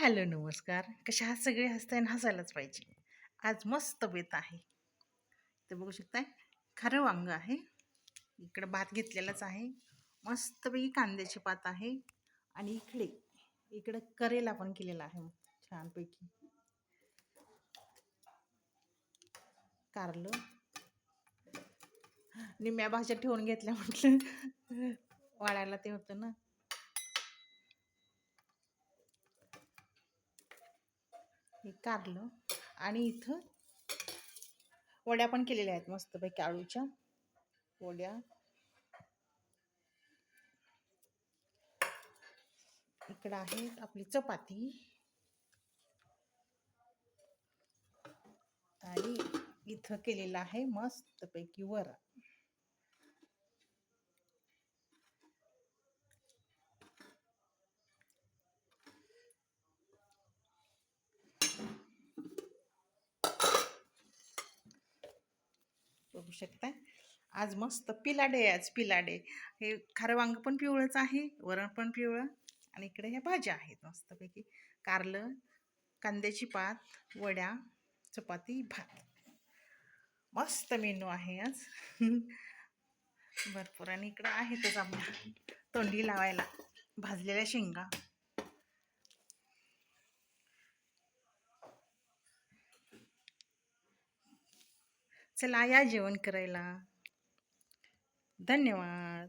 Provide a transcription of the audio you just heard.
Hello नमस्कार. कशा आहात? सगळे हसताय आणि हसायलाच पाहिजे. आज मस्त बेत आहे. ते बघू शकताय खरं वांग आहे. इकडं भात घेतलेलाच आहे. मस्तपैकी कांद्याची पात आहे आणि इकडे इकडं करेला पण केलेला आहे. छानपैकी. कारलं. निम्या भाज्या ठेवून घेतल्या म्हटलं. वाळायला ते होतं ना. हे कारलं आणि इथं वड्या पण केलेल्या आहेत मस्तपैकी आळूच्या. वड्या. इकडं आहे आपली चपाती. आणि इथं केलेलं आहे मस्तपैकी वरण बघू शकता आज मस्त पिलाडे आहे आज पिलाडे. हे खारं वांग पण पिवळंच आहे वरण पण पिवळं आणि इकडे ह्या भाज्या आहेत मस्तपैकी. कारलं कांद्याची पात वड्या चपाती भात. मस्त मेनू आहे आज. भरपूर आणि इकडं आहेतच आपल्या तोंडी लावायला. भाजलेल्या शेंगा. चला या जेवण करायला. धन्यवाद.